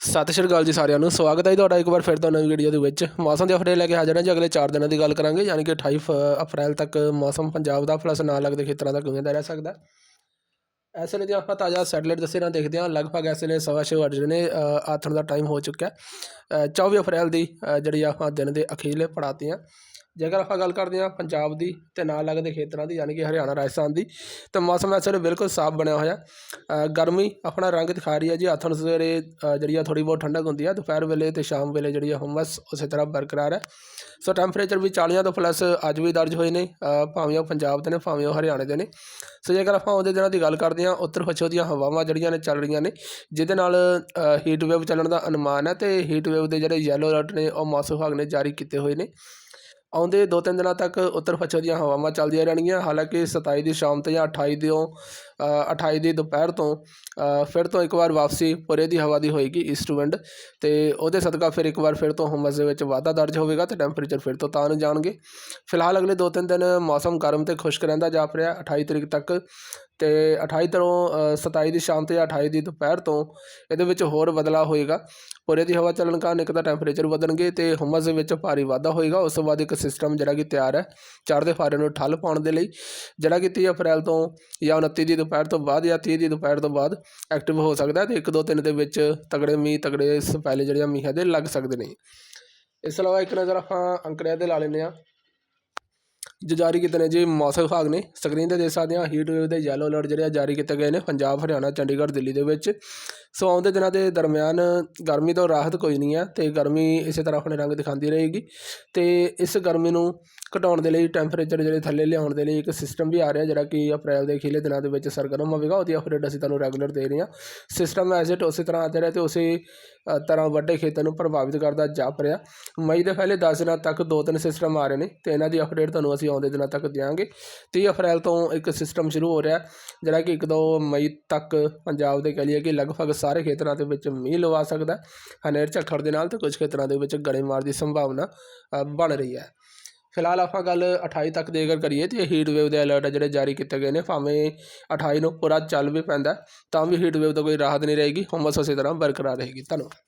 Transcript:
ਸਤਿ ਸ਼੍ਰੀ ਅਕਾਲ ਜੀ ਸਾਰਿਆਂ ਨੂੰ ਸਵਾਗਤ ਹੈ ਜੀ ਤੁਹਾਡਾ ਇੱਕ ਵਾਰ ਫਿਰ ਤੋਂ ਨਵੀਂ ਵੀਡੀਓ ਦੇ ਵਿੱਚ ਮੌਸਮ ਦੇ ਅਪਡੇਟ ਲੈ ਕੇ ਹਾਜ਼ਰ ਹਾਂ ਜੀ ਅਗਲੇ 4 ਦਿਨਾਂ ਦੀ ਗੱਲ ਕਰਾਂਗੇ ਯਾਨੀ ਕਿ 28 ਫ- ਅਪ੍ਰੈਲ ਤੱਕ ਮੌਸਮ ਪੰਜਾਬ ਦਾ ਪਲੱਸ ਨਾਲ ਲੱਗਦੇ ਖੇਤਰਾਂ ਦਾ ਕਿਵੇਂ ਦਾ ਰਹਿ ਸਕਦਾ ਇਸ ਵੇਲੇ ਜੇ ਆਪਾਂ ਤਾਜ਼ਾ ਸੈਟਲਾਈਟ ਦੱਸੇ ਨਾਲ ਦੇਖਦੇ ਹਾਂ ਲਗਭਗ ਇਸ ਵੇਲੇ ਸਵਾ ਛੇ ਵੱਜ ਰਹੇ ਨੇ ਆਥਣ ਦਾ ਟਾਈਮ ਹੋ ਚੁੱਕਿਆ ਹੈ। 24 ਅਪ੍ਰੈਲ ਦੀ ਅ, ਜਿਹੜੀ ਆਪਾਂ ਦਿਨ ਦੇ ਅਖੀਰਲੇ ਪੜਾਤੇ ਹਾਂ ਜੇਕਰ ਆਪਾਂ ਗੱਲ ਕਰਦੇ ਹਾਂ ਪੰਜਾਬ ਦੀ ਤੇ ਨਾਲ ਲੱਗਦੇ ਖੇਤਰਾਂ ਦੀ, ਯਾਨੀ ਕਿ ਹਰਿਆਣਾ, ਰਾਜਸਥਾਨ ਦੀ, ਤਾਂ ਮੌਸਮ ਇਸ ਵੇਲੇ ਬਿਲਕੁਲ ਸਾਫ਼ ਬਣਿਆ ਹੋਇਆ। ਗਰਮੀ ਆਪਣਾ ਰੰਗ ਦਿਖਾ ਰਹੀ ਹੈ ਜੀ। ਆਥਣ ਸਵੇਰੇ ਜਿਹੜੀ ਆ ਥੋੜੀ ਬਹੁਤ ਠੰਡਕ ਹੁੰਦੀ ਹੈ ਦੁਪਹਿਰ ਵੇਲੇ ਤੇ ਸ਼ਾਮ ਵੇਲੇ ਜਿਹੜੀ ਆ ਹੁਮਸ ਉਸੇ ਤਰ੍ਹਾਂ ਬਰਕਰਾਰ ਹੈ। ਸੋ ਟੈਂਪਰੇਚਰ ਵੀ 40 ਤੋਂ ਪਲੱਸ ਅੱਜ ਵੀ ਦਰਜ ਹੋਏ ਨੇ। ਭਾਵੇਂ ਉਹ ਪੰਜਾਬ ਦੇ ਨੇ, ਭਾਵੇਂ ਉਹ ਹਰਿਆਣੇ ਦੇ ਨੇ। ਸੋ ਜੇਕਰ ਆਪਾਂ ਉਹਦੇ ਦਿਨਾਂ ਦੀ ਗੱਲ ਕਰਦੇ ਹਾਂ, ਉੱਤਰ ਪੱਛਮ ਦੀਆਂ ਹਵਾਵਾਂ ਜਿਹੜੀਆਂ ਨੇ ਚੱਲ ਰਹੀਆਂ ਨੇ, ਜਿਹਦੇ ਨਾਲ ਹੀਟ ਵੇਵ ਚੱਲਣ ਦਾ ਅਨੁਮਾਨ ਹੈ ਤੇ ਹੀਟ ਵੇਵ ਦੇ ਜਿਹੜੇ ਯੈਲੋ ਅਲਰਟ ਨੇ, ਉਹ ਮੌਸਮ ਵਿਭਾਗ ਨੇ ਜਾਰੀ ਕੀਤੇ ਹੋਏ ਨੇ। ਆਉਂਦੇ ਦੋ ਤਿੰਨ ਦਿਨਾਂ ਤੱਕ ਉੱਤਰ ਪੱਛਮ ਦੀਆਂ ਹਵਾਵਾਂ ਚੱਲਦੀਆਂ ਰਹਿਣਗੀਆਂ। ਹਾਲਾਂਕਿ 27 ਦੀ ਸ਼ਾਮ ਤੋਂ ਜਾਂ 28 ਦੀ ਉਹ, ਅ, 28 ਦੀ ਦੁਪਹਿਰ ਤੋਂ ਫਿਰ ਤੋਂ ਇੱਕ ਵਾਰ ਵਾਪਸੀ ਪੁਰੇ ਦੀ ਹਵਾ ਦੀ ਹੋਏਗੀ ਈਸਟ ਵਿੰਡ ਤੇ ਉਹਦੇ ਸਦਕਾ ਫਿਰ ਇੱਕ ਵਾਰ ਫਿਰ ਤੋਂ ਹੁਮਸ ਦੇ ਵਿੱਚ ਵਾਧਾ ਦਰਜ ਹੋਵੇਗਾ ਤੇ ਟੈਂਪਰੇਚਰ ਫਿਰ ਤੋਂ ਤਾਂ ਨੂੰ ਜਾਣਗੇ। ਫਿਲਹਾਲ ਅਗਲੇ ਦੋ ਤਿੰਨ ਦਿਨ ਮੌਸਮ ਗਰਮ ਤੇ ਖੁਸ਼ਕ ਰਹਿੰਦਾ ਜਾਪ ਰਿਹਾ। 28 ਤਰੀਕ ਤੱਕ ਅਤੇ ਅਠਾਈ ਤੋਂ ਸਤਾਈ ਦੀ ਸ਼ਾਮ ਤੇ ਜਾਂ 28 ਦੀ ਦੁਪਹਿਰ ਤੋਂ ਇਹਦੇ ਵਿੱਚ ਹੋਰ ਬਦਲਾਅ ਹੋਏਗਾ। ਪੂਰੇ ਦੀ ਹਵਾ ਚੱਲਣ ਕਾਰਨ ਇੱਕ ਤਾਂ ਟੈਂਪਰੇਚਰ ਵਧਣਗੇ ਅਤੇ ਹੁਮਸ ਦੇ ਵਿੱਚ ਭਾਰੀ ਵਾਧਾ ਹੋਏਗਾ। ਉਸ ਤੋਂ ਬਾਅਦ ਇੱਕ ਸਿਸਟਮ ਜਿਹੜਾ ਕਿ ਤਿਆਰ ਹੈ ਚੜ੍ਹਦੇ ਫਾਰੇ ਨੂੰ ਠੱਲ ਪਾਉਣ ਦੇ ਲਈ, ਜਿਹੜਾ ਕਿ 30 ਅਪ੍ਰੈਲ ਤੋਂ ਜਾਂ 29 ਦੀ ਦੁਪਹਿਰ ਤੋਂ ਬਾਅਦ ਜਾਂ 30 ਦੀ ਦੁਪਹਿਰ ਤੋਂ ਬਾਅਦ ਐਕਟਿਵ ਹੋ ਸਕਦਾ ਹੈ ਤੇ ਇੱਕ ਦੋ ਤਿੰਨ ਦੇ ਵਿੱਚ ਤਗੜੇ ਮੀਂਹ, ਤਗੜੇ ਸਪੈਲੇ ਜਿਹੜੀਆਂ ਮੀਂਹਾਂ ਦੇ ਲੱਗ ਸਕਦੇ ਨੇ। ਇਸ ਤੋਂ ਇਲਾਵਾ ਇੱਕ ਨਜ਼ਰ ਆਪਾਂ ਅੰਕੜਿਆਂ ਤੇ ਲਾ ਲੈਂਦੇ ਹਾਂ। ਜੋ ਜਾਰੀ ਕੀਤੇ ਨੇ ਜੀ ਮੌਸਮ ਵਿਭਾਗ ਨੇ, ਸਕਰੀਨ ਤੇ ਦੇਖ ਸਕਦੇ ਹਾਂ ਹੀਟ ਵੇਵ ਦੇ ਯੈਲੋ ਅਲਰਟ ਜਿਹੜੇ ਆ ਜਾਰੀ ਕੀਤੇ ਗਏ ਨੇ ਪੰਜਾਬ, ਹਰਿਆਣਾ, ਚੰਡੀਗੜ੍ਹ, ਦਿੱਲੀ ਦੇ ਵਿੱਚ। ਸੋ ਆਉਂਦੇ ਦਿਨਾਂ ਦੇ ਦਰਮਿਆਨ ਗਰਮੀ ਤੋਂ ਰਾਹਤ ਕੋਈ ਨਹੀਂ ਹੈ ਤੇ ਗਰਮੀ ਇਸੇ ਤਰ੍ਹਾਂ ਆਪਣੇ ਰੰਗ ਦਿਖਾਉਂਦੀ ਰਹੇਗੀ ਤੇ ਇਸ ਗਰਮੀ ਨੂੰ ਘਟਾਉਣ ਦੇ ਲਈ ਟੈਂਪਰੇਚਰ ਜਿਹੜੇ ਥੱਲੇ ਲਿਆਉਣ ਦੇ ਲਈ ਇੱਕ ਸਿਸਟਮ ਵੀ ਆ ਰਿਹਾ ਜਿਹੜਾ ਕਿ ਅਪ੍ਰੈਲ ਦੇ ਅਖੀਲੇ ਦਿਨਾਂ ਦੇ ਵਿੱਚ ਸਰਗਰਮ ਹੋਵੇਗਾ, ਉਹਦੀ ਅਪਡੇਟ ਅਸੀਂ ਤੁਹਾਨੂੰ ਰੈਗੂਲਰ ਦੇ ਰਹੇ ਹਾਂ। ਸਿਸਟਮ ਐਜ਼ ਇਟ ਉਸੇ ਤਰ੍ਹਾਂ ਆਤੇ ਰਿਹਾ ਤੇ ਉਸੇ ਤਰ੍ਹਾਂ ਵੱਡੇ ਖੇਤਰ ਨੂੰ ਪ੍ਰਭਾਵਿਤ ਕਰਦਾ ਜਾਪ ਰਿਹਾ। ਮਈ ਦੇ ਪਹਿਲੇ 10 ਦਿਨਾਂ ਤੱਕ ਦੋ ਤਿੰਨ ਸਿਸਟਮ ਆ ਰਹੇ ਨੇ ਤੇ ਇਹਨਾਂ ਦੀ ਅਪਡੇਟ ਤੁਹਾਨੂੰ ਅਸੀਂ ਆਉਂਦੇ ਦਿਨਾਂ ਤੱਕ ਦਿਆਂਗੇ। 30 ਅਪ੍ਰੈਲ ਤੋਂ ਇੱਕ ਸਿਸਟਮ ਸ਼ੁਰੂ ਹੋ ਰਿਹਾ, ਜਿਹੜਾ ਕਿ 1-2 ਮਈ ਤੱਕ ਪੰਜਾਬ ਦੇ ਕਹ ਲਈਏ ਕਿ ਲਗਭਗ ਸਾਰੇ ਖੇਤਰਾਂ ਦੇ ਵਿੱਚ ਮੀਂਹ ਲਵਾ ਸਕਦਾ ਹੈ। ਹਨੇਰ ਝੱਖੜ ਦੇ ਨਾਲ ਤੇ ਕੁਝ ਖੇਤਰਾਂ ਦੇ ਵਿੱਚ ਗੜੇਮਾਰ ਦੀ ਸੰਭਾਵਨਾ ਬਣ ਰਹੀ ਹੈ। ਫਿਲਹਾਲ ਆਪਾਂ ਗੱਲ 28 ਤੱਕ ਦੀ ਅਗਰ ਕਰੀਏ ਤੇ ਹੀਟ ਵੇਵ ਦੇ ਅਲਰਟ ਜਿਹੜੇ ਜਾਰੀ ਕੀਤੇ ਗਏ ਨੇ, ਭਾਵੇਂ 28 ਨੂੰ ਪੂਰਾ ਚੱਲ ਵੀ ਪੈਂਦਾ ਤਾਂ ਵੀ ਹੀਟ ਵੇਵ ਤੋਂ ਕੋਈ ਰਾਹਤ ਨਹੀਂ ਰਹੇਗੀ। ਹੁਮਸ ਉਸੇ ਤਰ੍ਹਾਂ ਬਰਕਰਾਰ ਰਹੇਗੀ। ਧੰਨਵਾਦ।